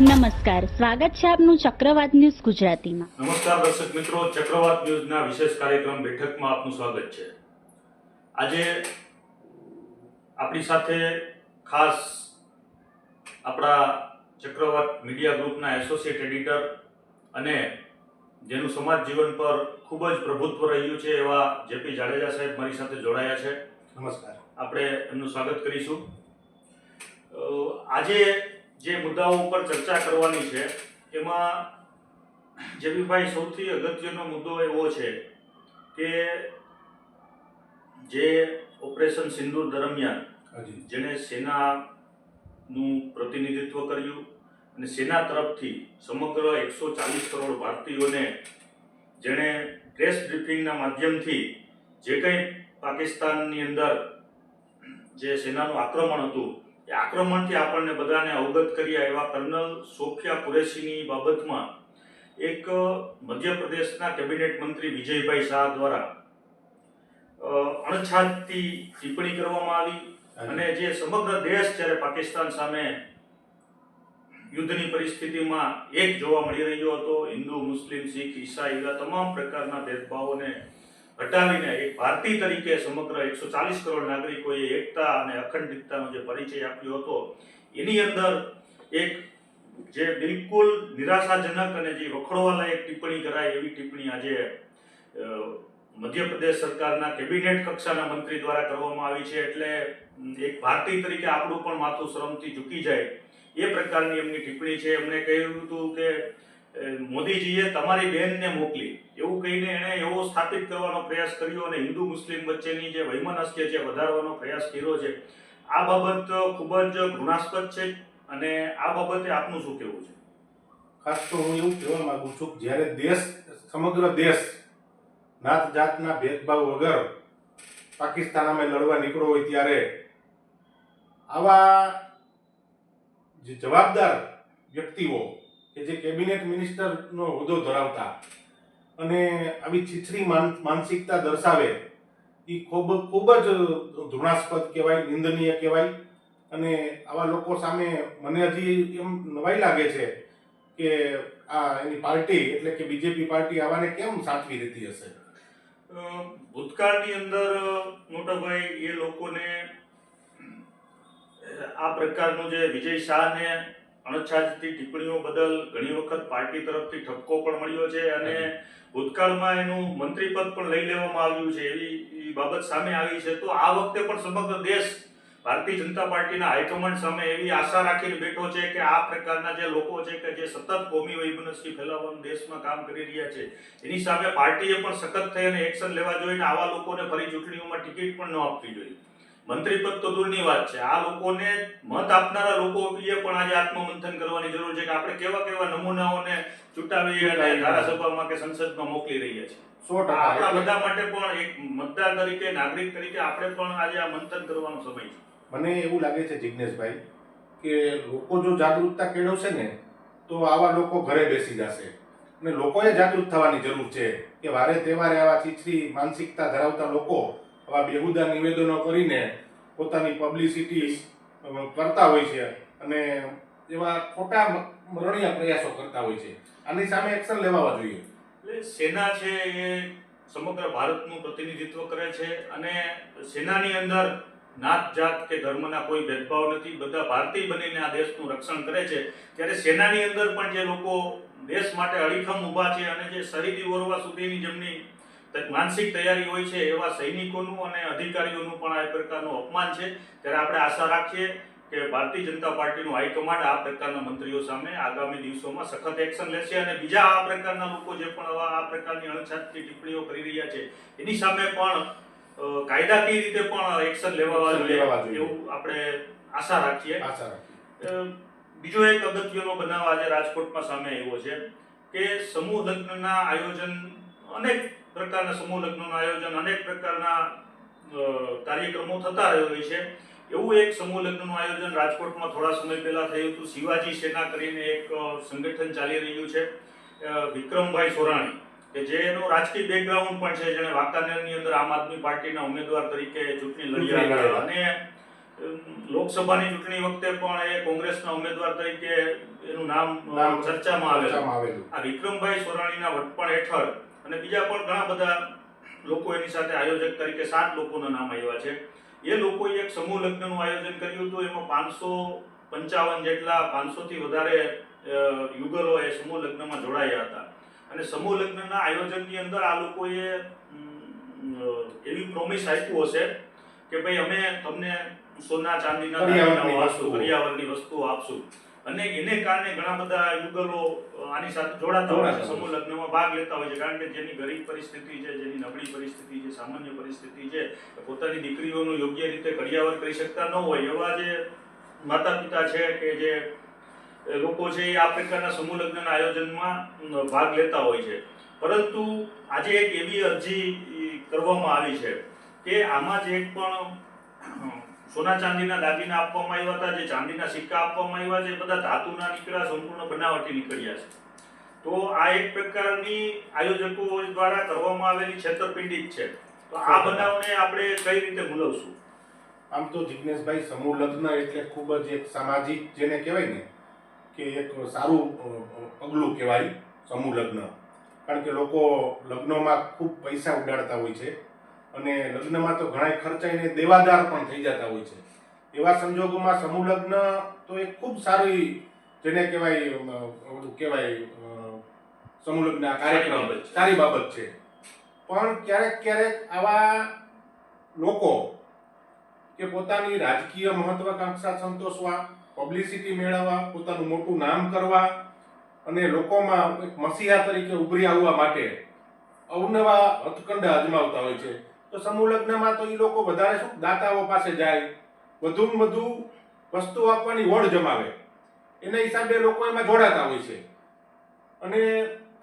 નમસ્કાર સ્વાગત છે આપનું ચક્રવાત ન્યૂઝ ગુજરાતીમાં. નમસ્કાર દર્શક મિત્રો ચક્રવાત ન્યૂઝના વિશેષ કાર્યક્રમ બેઠકમાં આપનું સ્વાગત છે. આજે આપણી સાથે ખાસ આપણા ચક્રવાત મીડિયા ગ્રુપના એસોસિએટ એડિટર અને જેનું સમાજ જીવન પર ખૂબ જ પ્રભુત્વ રહ્યું છે એવા જેપી જાડેજા સાહેબ મારી સાથે જોડાયા છે. નમસ્કાર. આપણે એમનું સ્વાગત કરીશું. આજે જે મુદ્દાઓ ઉપર ચર્ચા કરવાની છે એમાં જેબીભાઈ સૌથી અગત્યનો મુદ્દો એવો છે કે જે ઓપરેશન સિંદૂર દરમિયાન જેણે સેનાનું પ્રતિનિધિત્વ કર્યું અને સેના તરફથી સમગ્ર એકસો ચાલીસ કરોડ ભારતીયોને જેણે પ્રેસ બ્રિફિંગના માધ્યમથી જે કંઈ પાકિસ્તાનની અંદર જે સેનાનું આક્રમણ હતું એ આક્રમણથી આપણને બધાને અવગત કર્યા એવા કર્નલ સોફિયા કુરેશીની બાબતમાં એક મધ્યપ્રદેશના કેબિનેટ મંત્રી વિજયભાઈ શાહ દ્વારા અણછાતથી ટિપ્પણી કરવામાં આવી અને જે સમગ્ર દેશ જ્યારે પાકિસ્તાન સામે યુદ્ધની પરિસ્થિતિમાં એક જોવા મળી રહ્યો હતો હિન્દુ મુસ્લિમ શીખ ઈસાઈ એવા તમામ પ્રકારના ભેદભાવોને હટાવીને એક ભારતીય તરીકે સમગ્ર એકસો ચાલીસ કરોડ નાગરિકોએ એકતા અને અખંડિતતાનો જે પરિચય આપ્યો હતો, એની અંદર એક જે બિલકુલ નિરાશાજનક અને જે વખોડવા લાયક ટિપ્પણી કરાય એવી ટિપ્પણી આજે મધ્યપ્રદેશ સરકારના કેબિનેટ કક્ષાના મંત્રી દ્વારા કરવામાં આવી છે. એટલે એક ભારતીય તરીકે આપણું પણ માથું શ્રમથી ઝૂકી જાય એ પ્રકારની એમની ટિપ્પણી છે. એમણે કહ્યું હતું કે મોદીજીએ તમારી બહેનને મોકલી. એવું કહીને એણે એવો સ્થાપિત કરવાનો પ્રયાસ કર્યો અને હિન્દુ મુસ્લિમ વચ્ચેની જે વૈમનસ્ય છે વધારવાનો પ્રયાસ કર્યો છે. આ બાબત ખૂબ જ ઘૃણાસ્પદ છે અને આ બાબતે આપનું શું કહેવું છે? ખાસ તો હું એવું કહેવા માંગુ છું કે જ્યારે દેશ, સમગ્ર દેશ નાત જાતના ભેદભાવ વગર પાકિસ્તાન અમે લડવા નીકળ્યો હોય ત્યારે આવા જે જવાબદાર વ્યક્તિઓ કે જે કેબિનેટ મિનિસ્ટરનો હોદ્દો ધરાવતા અને આવી છીછરી માન- માનસિકતા દર્શાવે એ ખૂબ ખૂબ જ ધૃણાસ્પદ કહેવાય, નિંદનીય કહેવાય. અને આવા લોકો સામે મને હજી એમ નવાઈ લાગે છે કે આ એની પાર્ટી, એટલે કે બીજેપી પાર્ટી આવાને કેમ સાચવી રહેતી હશે? ભૂતકાળની અંદર મોટાભાઈ, એ લોકોને આ પ્રકારનું જે વિજય શાહને અણછાજતી ટિપ્પણીઓ બદલ ઘણી વખત પાર્ટી તરફથી ઠપકો પણ મળ્યો છે અને ભૂતકાળમાં એનું મંત્રી પદ પણ લઈ લેવામાં આવ્યું છે. એવી બાબત સામે આવી છે. તો આ વખતે પણ સમગ્ર દેશ ભારતીય જનતા પાર્ટીના હાઈકમાન્ડ સામે એવી આશા રાખીને બેઠો છે કે આ પ્રકારના જે લોકો છે કે જે સતત કોમી વૈમનસ્ય ફેલાવવાનું દેશમાં કામ કરી રહ્યા છે, એની સામે પાર્ટીએ પણ સખત થઈ અને એક્શન લેવા જોઈએ આવા લોકોને ફરી ચૂંટણીઓમાં ટિકિટ પણ ન આપવી જોઈએ. મંત્રી પદ તો દૂરની વાત છે. આ લોકોને મત આપનારા લોકોએ પણ આજે આત્મમંથન કરવાની જરૂર છે કે આપણે કેવા કેવા નમૂનાઓને ચૂંટાવી અને ધારાસભામાં કે સંસદમાં મોકલી રહ્યા છીએ. આપણા બધા માટે પણ એક મતદાર તરીકે નાગરિક તરીકે આપણે પણ આજે આ મંથન કરવાનો સમય છે. મને એવું લાગે છે જિજ્ઞેશભાઈ કે લોકો જો જાગૃતતા કેળવશે ને તો આવા લોકો ઘરે બેસી જશે. અને લોકોએ જાગૃત થવાની જરૂર છે કે વારે તહેવારે આવા માનસિકતા ધરાવતા લોકો આવા બેહુદા નિવેદનો કરીને પોતાની પબ્લિસિટી કરતા હોય છે અને એવા ખોટા મરણીય પ્રયાસો કરતા હોય છે. આની સામે એક્શન લેવા જોઈએ. એટલે સેના છે એ સમગ્ર ભારતનું પ્રતિનિધિત્વ કરે છે અને સેનાની અંદર નાત જાત કે ધર્મના કોઈ ભેદભાવ નથી, બધા ભારતીય બનીને આ દેશનું રક્ષણ કરે છે. ત્યારે સેનાની અંદર પણ જે લોકો દેશ માટે અડીખમ ઊભા છે અને જે શહીદી ઓરવા સુધીની જેમની માનસિક તૈયારી હોય છે એવા સૈનિકોનું અને અધિકારીઓનું પણ આ પ્રકારનું અપમાન છે. ત્યારે આપણે આશા રાખીએ કે ભારતીય જનતા પાર્ટીનું હાઈકમાન્ડ આ પ્રકારના મંત્રીઓ સામે આગામી દિવસોમાં સખત એક્શન લેશે અને બીજા આ પ્રકારના લોકો જે પણ આવા આ પ્રકારની અણછાતી ટિપ્પણીઓ કરી રહ્યા છે એની સામે પણ કાયદાકીય રીતે પણ એક્શન લેવા જોઈએ. એવું આપણે આશા રાખીએ. બીજો એક અગત્યનો બનાવ આજે રાજકોટમાં સામે આવ્યો છે કે સમૂહ લગ્નના આયોજન અનેક પ્રકારના સમૂહ લગ્નનું આયોજન અનેક પ્રકારના કાર્યક્રમો થતા હોય છે. એવું એક સમૂહ લગ્નનું આયોજન રાજકોટમાં થોડા સમય પહેલાં થયું હતું. શિવાજી સેના કરીને એક સંગઠન ચાલી રહ્યું છે વિક્રમભાઈ સોરાણી કે જેનો રાજકીય બેકગ્રાઉન્ડ પણ છે. જેણે વાંકાનેરની અંદર આમ આદમી પાર્ટીના ઉમેદવાર તરીકે ચૂંટણી લડી. અને લોકસભાની ચૂંટણી વખતે પણ એ કોંગ્રેસના ઉમેદવાર તરીકે એનું નામ ચર્ચામાં આવેલું. ચર્ચામાં આવેલું. આ વિક્રમભાઈ સોરાણીના વટપણ હેઠળ અને બીજા પણ ઘણા બધા લોકો એની સાથે આયોજક તરીકે સાત લોકોના નામ આવ્યા છે. એ લોકોએ એક સમૂહ લગ્નનું આયોજન કર્યું હતું. એમાં પાંચસો પંચાવન જેટલા પાંચસોથી વધારે યુગલો એ સમૂહ લગ્નમાં જોડાયા હતા. અને સમૂહ લગ્નના આયોજનની અંદર આ લોકોએ એવી પ્રોમિસ આપ્યું હશે કે ભાઈ અમે તમને સોના ચાંદીના પર્યાવરણની વસ્તુ આપશું. અને એને કારણે ઘણા બધા યુગલો આની સાથે જોડાતા હોય છે. સમૂહ લગ્નમાં ભાગ લેતા હોય છે. કારણ કે જેની ગરીબ પરિસ્થિતિ છે જેની નબળી પરિસ્થિતિ છે સામાન્ય પરિસ્થિતિ છે પોતાની દીકરીઓનું યોગ્ય રીતે ઘડિયાવર કરી શકતા ન હોય. એવા જે માતા પિતા છે કે જે લોકો છે એ આ પ્રકારના સમૂહ લગ્નના આયોજનમાં ભાગ લેતા હોય છે. પરંતુ આજે એક એવી અરજી કરવામાં આવી છે કે આમાં જે એક પણ સોના ચાંદીના દાગીના આપવામાં આવ્યા હતા, જે ચાંદીના સિક્કા આપવામાં આવ્યા છે, એ બધા ધાતુના નીકળ્યા, સંપૂર્ણ બનાવટી નીકળ્યા છે. તો આ એક પ્રકારની આયોજકો દ્વારા કરવામાં આવેલી છેતરપિંડી જ છે. તો આ બનાવને આપણે કઈ રીતે મૂલવશું? આમ તો જિજ્ઞેશભાઈ સમૂહ લગ્ન એટલે ખૂબ જ એક સામાજિક જેને કહેવાય ને, કે એક સારું પગલું કહેવાય સમૂહ લગ્ન. કારણ કે લોકો લગ્નમાં ખૂબ પૈસા ઉડાડતા હોય છે. અને લગ્નમાં તો ઘણા ખર્ચાઈને દેવાદાર પણ થઈ જતા હોય છે. એવા સંજોગોમાં સમૂહ લગ્ન તો એક ખૂબ સારી જેને કહેવાય કહેવાય સમૂહ લગ્ન કાર્યક્રમ સારી બાબત છે. પણ ક્યારેક ક્યારેક આવા લોકો કે પોતાની રાજકીય મહત્વાકાંક્ષા સંતોષવા પબ્લિસિટી મેળવવા પોતાનું મોટું નામ કરવા અને લોકોમાં એક મસીહા તરીકે ઉભરી આવવા માટે અવનવા હથકંડા અજમાવતા હોય છે. તો સમૂહ લગ્નમાં તો એ લોકો વધારે શું દાતાઓ પાસે જાય, વધુમાં વધુ વસ્તુ આપવાની વડ જમાવે. એના હિસાબે લોકો એમાં જોડાતા હોય છે. અને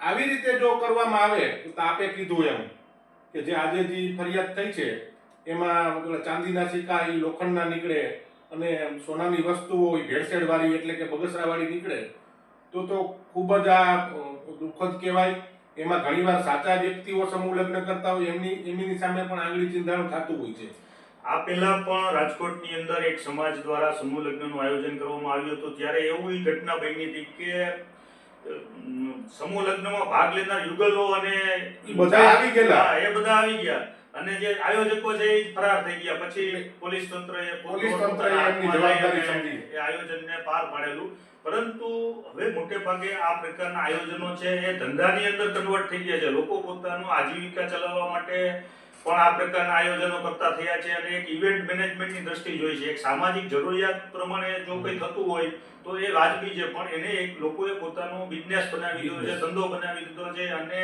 આવી રીતે જો કરવામાં આવે, તો આપે કીધું એમ કે જે આજે જે ફરિયાદ થઈ છે, એમાં ચાંદીના સિક્કા એ લોખંડના નીકળે અને સોનાની વસ્તુઓ ભેળસેળવાળી એટલે કે બગસરાવાળી નીકળે, તો તો ખૂબ જ આ દુઃખદ કહેવાય. એમાં ઘણીવાર સાચા વ્યક્તિઓ સમૂહ લગ્ન કરતા હોય એમની એમની સામે પણ આંગળી ચિંધાણું થતું હોય છે. આ પહેલા પણ રાજકોટની અંદર એક સમાજ દ્વારા સમૂહ લગ્નનું આયોજન કરવામાં આવ્યું હતું. ત્યારે એવું ઘટના બની હતી કે સમૂહ લગ્નમાં ભાગ લેનાર યુગલો અને બધા આવી ગયેલા. એ બધા આવી ગયા. અને જે આયોજકો છે એ ફરાર થઈ ગયા. પછી પોલીસ તંત્રએ પોલીસ તંત્રએ આયોજનને પાર પાડેલું. પરંતુ હવે મોટે ભાગે આ પ્રકારના આયોજનો છે એ ધંધાની અંદર કન્વર્ટ થઈ ગયા છે. લોકો પોતાનું આજીવિકા ચલાવવા માટે પણ આ પ્રકારના આયોજનો કરતા થયા છે અને એક ઇવેન્ટ મેનેજમેન્ટની દ્રષ્ટિ જોઈ છે. એક સામાજિક જરૂરિયાત પ્રમાણે જો કંઈ થતું હોય તો એ વાજબી છે, પણ એને એક લોકોએ પોતાનો બિઝનેસ બનાવી દીધો છે, ધંધો બનાવી દીધો છે અને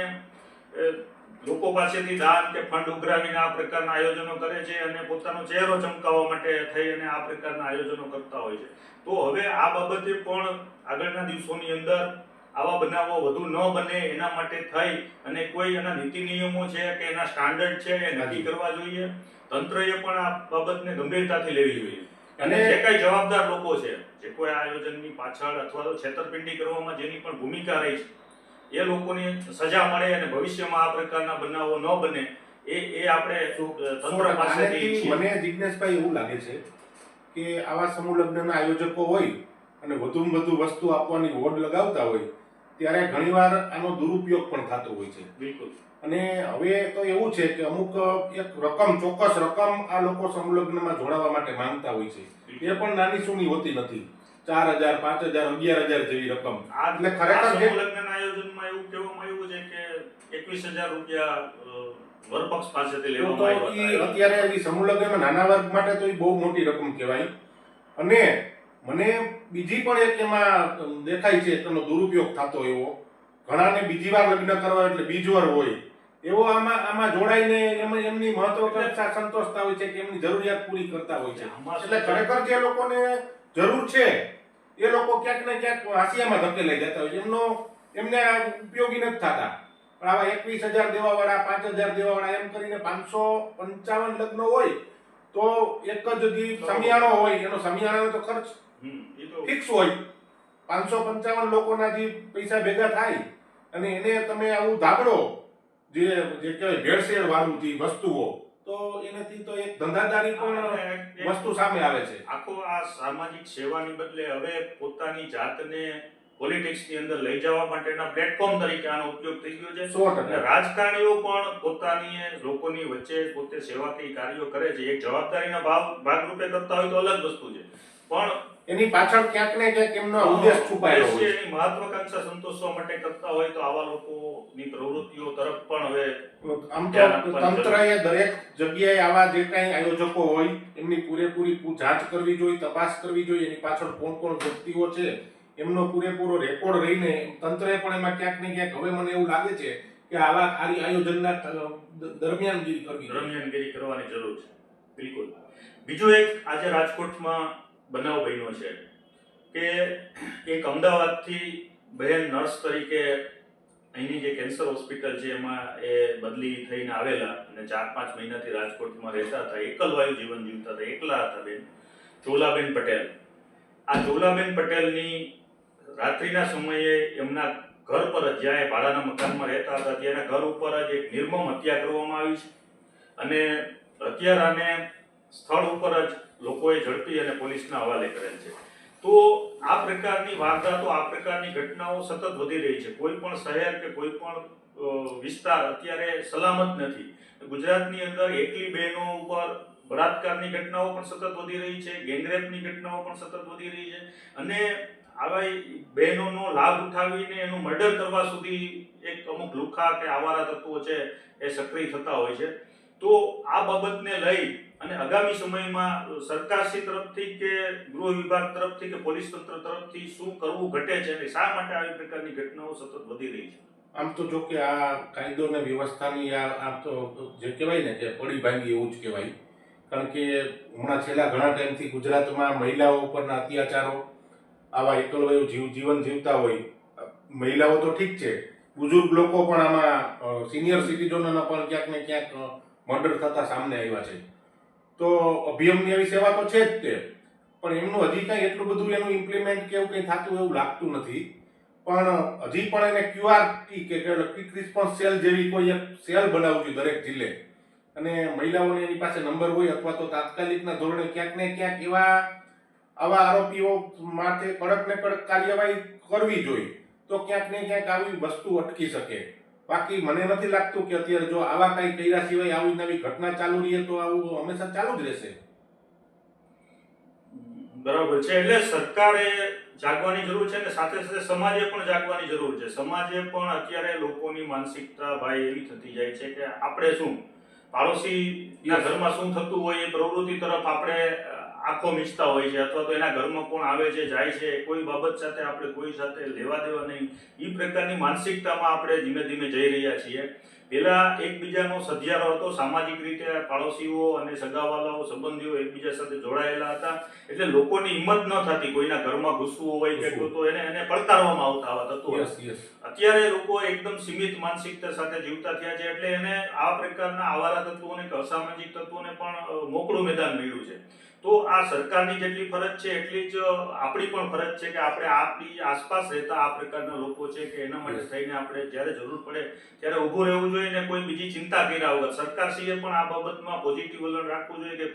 લોકો પાસેથી દાન કે ફંડ ઉઘરાવીને આ પ્રકારના આયોજનો કરે છે અને પોતાનો ચહેરો ચમકાવવા માટે થઈ અને આ પ્રકારના આયોજનો કરતા હોય છે. તો હવે આ બાબતે પણ આગળના દિવસોની અંદર આવા બનાવો વધુ ન બને એના માટે થઈ અને કોઈ એના નીતિ નિયમો છે કે એના સ્ટાન્ડર્ડ છે એ નક્કી કરવા જોઈએ? તંત્રએ પણ આ બાબતને ગંભીરતાથી લેવી જોઈએ. અને જે કઈ જવાબદાર લોકો છે જે કોઈ આયોજનની પાછળ અથવા તો છેતરપિંડી કરવામાં જેની પણ ભૂમિકા રહી છે એ લોકોને સજા મળે અને ભવિષ્યમાં આ પ્રકારના બનાવો ન બને એ એ આપણે તંત્ર પાસેથી મને જિજ્ઞેશભાઈ એવું લાગે છે કે આવા સમૂહ લગ્નના આયોજકો હોય અને વધુમાં વધુ વસ્તુ આપવાની હોડ લગાવતા હોય ત્યારે ઘણીવાર આનો દુરુપયોગ પણ થતો હોય છે. બિલકુલ. અને હવે તો એવું છે કે અમુક એક રકમ ચોક્કસ રકમ આ લોકો સમૂહ લગ્નમાં જોડાવા માટે માંગતા હોય છે. એ પણ નાની સૂની હોતી નથી. ચાર હજાર પાંચ હજાર અગિયાર હજાર જેવી રકમ. આ એટલે ખરેખર લગ્નના આયોજનમાં એવું કહેવામાં આવ્યું છે કે એકવીસ હજાર રૂપિયા વરપક્ષ પાસેથી લેવામાં તો આવ્યા અત્યારે ઈ સમૂહ લગ્નમાં નાના વર્ગ માટે તો એ બહુ મોટી રકમ કહેવાય. અને મને બીજી પણ એક એમાં દેખાય છે તેનો દુરુપયોગ થતો એવો. ઘણાને બીજી વાર લગ્ન કરવા એટલે બીજવાર હોય. એવો આમાં આમાં જોડાઈને એમ એમની મહત્વકાંક્ષા સંતોષતા હોય છે કે એમની જરૂરિયાત પૂરી કરતા હોય છે. આમાં એટલે? ખરેખર જે લોકોને જરૂર છે એ લોકો ક્યાંક ને ક્યાંક હાંસિયામાં ધકેલાઈ જતા હોય છે. એમનો એમને ઉપયોગી નથી થતા. પણ આવા એકવીસ હજાર દેવાવાળા પાંચ હજાર દેવાવાળા એમ કરીને પાંચસો પંચાવન લગ્ન હોય તો એક જ જે સમિયાણો હોય. એનો સમિયાણાનો તો ખર્ચ ફિક્સ હોય. પાંચસો પંચાવન લોકોના જે પૈસા ભેગા થાય અને એને તમે આવું ધાબળો જે જે કહેવાય ભેળસેળ વાળું જે વસ્તુઓ તો એનાથી તો એક ધંધાદારી પણ વસ્તુ સામે આવે છે. આખો આ સામાજિક સેવાની બદલે હવે પોતાની જાતને પોલિટિક્સની અંદર લઈ જવા માટેના પ્લેટફોર્મ તરીકે આનો ઉપયોગ થઈ ગયો છે. સો ટકા. રાજકારણીઓ પણ પોતાની લોકોની વચ્ચે પોતે સેવાકીય કાર્યો કરે છે. એક જવાબદારીના ભાગ ભાગરૂપે કરતા હોય તો અલગ વસ્તુ છે. પણ એની પાછળ ક્યાંક ને ક્યાંક એમનો ઉદ્દેશ છુપાયેલો હોય છે. મહત્વાકાંક્ષા સંતોષવા માટે કરતા હોય તો આવા લોકોની પ્રવૃત્તિઓ તરફ પણ હવે આમ તો તંત્રએ દરેક જગ્યાએ આવા જે કાંઈ આયોજકો હોય એમની પૂરેપૂરી જાંચ કરવી જોઈએ તપાસ કરવી જોઈએ એની પાછળ કોણ કોણ વ્યક્તિઓ છે એમનો પૂરેપૂરો રેકોર્ડ રહીને તંત્રએ પણ એમાં ક્યાંક ને ક્યાંક હવે મને એવું લાગે છે કે આવા આયોજનના દરમિયાનગીરી કરવી દરમિયાનગીરી કરવાની જરૂર છે. બિલકુલ. બીજું એક આજે રાજકોટમાં બનાવ બન્યો છે, કે એક અમદાવાદથી બહેન નર્સ તરીકે અહીંની જે કેન્સર હોસ્પિટલ છે એમાં એ બદલી થઈને આવેલા અને ચાર પાંચ મહિનાથી રાજકોટમાં રહેતા હતા. એકલવાયુ જીવન જીવતા હતા, એકલા હતા બેન. ચોલાબેન પટેલ. આ ચોલાબેન પટેલની રાત્રિના સમયે એમના ઘર પર જ જ્યાં એ ભાડાના મકાનમાં રહેતા હતા, ત્યાંના ઘર ઉપર જ એક નિર્મમ હત્યા કરવામાં આવી છે. અને હત્યારાને સ્થળ ઉપર જ લોકોએ ઝડપી અને પોલીસના હવાલે કરેલ છે. તો આ પ્રકારની વારદાતો, આ પ્રકારની ઘટનાઓ સતત વધી રહી છે. કોઈ પણ શહેર કે કોઈ પણ વિસ્તાર અત્યારે સલામત નથી. ગુજરાતની અંદર એકલી બહેનો ઉપર બળાત્કારની ઘટનાઓ પણ સતત વધી રહી છે. ગેંગરેપની ઘટનાઓ પણ સતત વધી રહી છે. અને આવા બહેનોનો લાભ ઉઠાવીને એનું મર્ડર કરવા સુધી એક અમુક લુખા કે આવારા તત્વો છે એ સક્રિય થતા હોય છે. તો આ બાબતને લઈ અને આગામી સમયમાં સરકારશ્રી તરફથી કે ગૃહ વિભાગ તરફથી કે પોલીસ તંત્ર તરફથી શું કરવું ઘટે છે અને શા માટે આવી પ્રકારની ઘટનાઓ સતત વધી રહી છે? આમ તો જો કે આ કાયદો ને વ્યવસ્થાની આ આમ તો જે કહેવાય ને કે પડી ભાંગી એવું જ કહેવાય. કારણ કે હમણાં છેલ્લા ઘણા ટાઈમથી ગુજરાતમાં મહિલાઓ ઉપરના અત્યાચારો, આવા એકલવાયુ જીવ, જીવન જીવતા હોય મહિલાઓ તો ઠીક છે. બુઝુર્ગ લોકો પણ આમાં સિનિયર સિટીઝનોના પણ ક્યાંક ને ક્યાંક મર્ડર થતા સામને આવ્યા છે. તો અભિયમની આવી સેવા તો છે જ તે. પણ એમનું હજી કાંઈ એટલું બધું એનું ઇમ્પ્લિમેન્ટ કે એવું કંઈ થતું એવું લાગતું નથી. પણ હજી પણ એને ક્યુઆર ટી કે ક્વિક રિસ્પોન્સ સેલ જેવી કોઈ એક સેલ બનાવવું દરેક જિલ્લે. અને મહિલાઓને એની પાસે નંબર હોય અથવા તો તાત્કાલિકના ધોરણે ક્યાંક ને ક્યાંક એવા આવા આરોપીઓ માટે કડક ને કડક કાર્યવાહી કરવી જોઈએ. તો ક્યાંક ને ક્યાંક આવી વસ્તુ અટકી શકે. બાકી મને નથી લાગતું કે અત્યારે જો આવા કઈ કર્યા સિવાય આવી નવી ઘટના ચાલુ રહીએ તો આવું હંમેશા ચાલુ જ રહેશે. બરાબર છે એટલે સરકારે જાગવાની જરૂર છે અને સાથે સાથે સમાજે પણ જાગવાની જરૂર છે. સમાજે પણ અત્યારે લોકોની માનસિકતા ભાઈ એવી થતી જાય છે કે આપણે શું પાડોશીના ઘરમાં શું થતું હોય એ પ્રવૃત્તિ તરફ આપણે આંખો મીચતા હોય છે અથવા તો એના ઘરમાં કોણ આવે છે જાય છે કોઈ બાબત સાથે આપણે કોઈ સાથે લેવા દેવા નહીં. એ પ્રકારની માનસિકતામાં આપણે ધીમે ધીમે જઈ રહ્યા છીએ. પહેલાં એકબીજાનો સધિયારો હતો સામાજિક રીતે પાડોશીઓ અને સગાવાલાઓ સંબંધીઓ એકબીજા સાથે જોડાયેલા હતા. એટલે લોકોની હિંમત ન થતી કોઈના ઘરમાં ઘૂસવું હોય કે તો એને એને પડકારવામાં આવતા આવા અત્યારે લોકો એકદમ સીમિત માનસિકતા સાથે જીવતા થયા છે એટલે એને આ પ્રકારના આવારા તત્વોને અસામાજિક તત્વોને પણ મોકળું મેદાન મળ્યું છે. તો આ સરકારની જેટલી ફરજ છે એટલી જ આપણી પણ ફરજ છે કે આપણે આપણી આસપાસ રહેતા આ પ્રકારના લોકો છે કે એના માટે થઈને આપણે જ્યારે જરૂર પડે ત્યારે ઊભું રહેવું જોઈએ ને કોઈ બીજી ચિંતા કર્યા વગર. સરકારશ્રીએ પણ આ બાબતમાં પોઝિટિવ વલણ રાખવું જોઈએ કે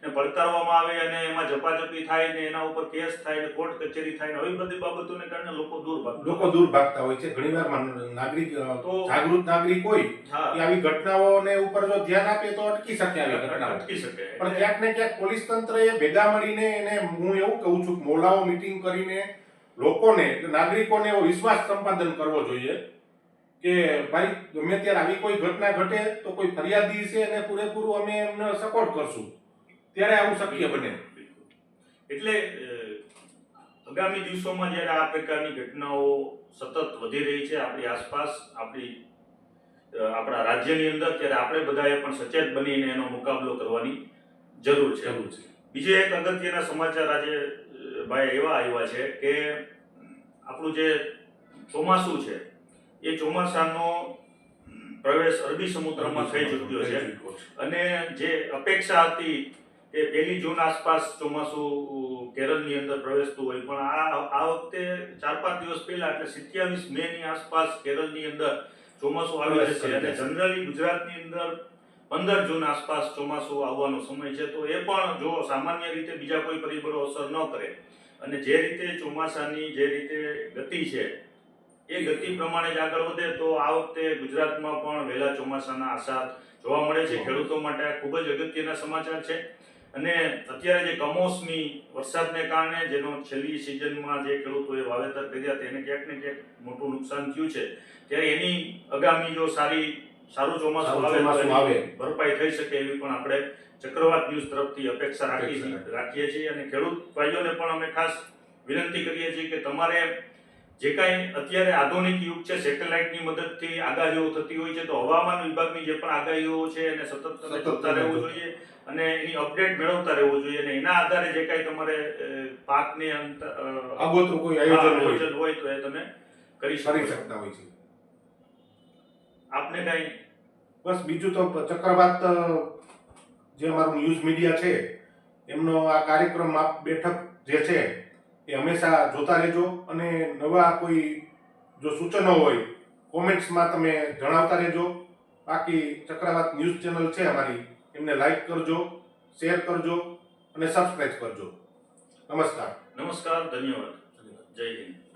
કોઈને ભડકારવામાં આવે અને એમાં ઝપાઝપી થાય ને એના ઉપર કેસ થાય ને કોર્ટ કચેરી થાય ને આવી બધી બાબતોને કારણે લોકો દૂર ભાગતા લોકો દૂર ભાગતા હોય છે. ઘણીવાર નાગરિક તો- જાગૃત નાગરિક હોય કે આવી ઘટનાઓને ઉપર જો ધ્યાન આપે તો અટકી શકે આવી ઘટના અટકી શકે પણ ક્યાંક ને ક્યાંક પોલીસ તંત્ર એ ભેગા મળીને એને હું એવું કહું છું મોલાઓ મીટિંગ કરીને લોકોને નાગરિકોને એવો વિશ્વાસ સંપાદન કરવો જોઈએ કે ભાઈ ગમે ત્યારે આવી કોઈ ઘટના ઘટે તો કોઈ ફરિયાદી છે અને પૂરેપૂરું અમે એમને સપોર્ટ કરશું. ત્યારે આવું શક્ય બને. એટલે આગામી દિવસોમાં જ્યારે આ પ્રકારની ઘટનાઓ સતત વધી રહી છે આપણી આસપાસ આપણી આપણા રાજ્યની અંદર ત્યારે આપણે બધાએ પણ સચેત બનીને એનો મુકાબલો કરવાની જરૂર છે. જરૂર છે. બીજો એક અગત્યના સમાચાર આજે ભાઈ એવા આવ્યા છે કે આપણું જે ચોમાસું છે એ ચોમાસાનો પ્રવેશ અરબી સમુદ્રમાં થઈ ચૂક્યો છે. અને જે અપેક્ષા હતી કે પહેલી જૂન આસપાસ ચોમાસું કેરળની અંદર પ્રવેશતું હોય. પણ આ આ વખતે ચાર પાંચ દિવસ પહેલા એટલે સિત્યાવીસ મે ની આસપાસ કેરળની અંદર ચોમાસું આવી જશે. અને જનરલી ગુજરાતની અંદર પંદર જૂન આસપાસ ચોમાસું આવવાનો સમય છે. તો એ પણ જો સામાન્ય રીતે બીજા કોઈ પરિબળો અસર ન કરે અને જે રીતે ચોમાસાની જે રીતે ગતિ છે એ ગતિ પ્રમાણે જ આગળ વધે તો આ વખતે ગુજરાતમાં પણ વહેલા ચોમાસાના આસાર જોવા મળે છે. ખેડૂતો માટે આ ખૂબ જ અગત્યના સમાચાર છે. અને અત્યારે જે કમોસમી વરસાદને કારણે જેનો છેલ્લી સિઝનમાં જે ખેડૂતોએ વાવેતર કર્યા તેને ક્યાંક ને ક્યાંક મોટું નુકસાન થયું છે. ત્યારે એની આગામી જો સારી સારું ચોમાસું આવે. ભરપાઈ થઈ શકે એવી પણ આપણે ચક્રવાત ન્યૂઝ તરફથી અપેક્ષા રાખી રાખીએ છીએ. અને ખેડૂત ભાઈઓને પણ અમે ખાસ વિનંતી કરીએ છીએ કે તમારે જે કાંઈ અત્યારે આધુનિક યુગ છે સેટેલાઇટની મદદથી આગાહીઓ થતી હોય છે તો હવામાન વિભાગની જે પણ આગાહીઓ છે એને સતત જોતા રહેવું જોઈએ અને એની અપડેટ મેળવતા રહેવું જોઈએ અને એના આધારે જે કાંઈ તમારે પાકની આગોતરું કોઈ આયોજન હોય. તો એ તમે કરી શકો શકતા હોય છે. આપને કાંઈ? બસ બીજું તો ચક્રવાત જે અમારું ન્યૂઝ મીડિયા છે એમનો આ કાર્યક્રમ બેઠક જે છે એ હંમેશા જોતા રહેજો અને નવા કોઈ જો સૂચનો હોય, કોમેન્ટ્સમાં તમે જણાવતા રહેજો. બાકી ચક્રવાત ન્યૂઝ ચેનલ છે અમારી, એમને લાઈક કરજો, શેર કરજો અને સબસ્ક્રાઈબ કરજો. નમસ્કાર. નમસ્કાર, ધન્યવાદ. જય હિન્દ.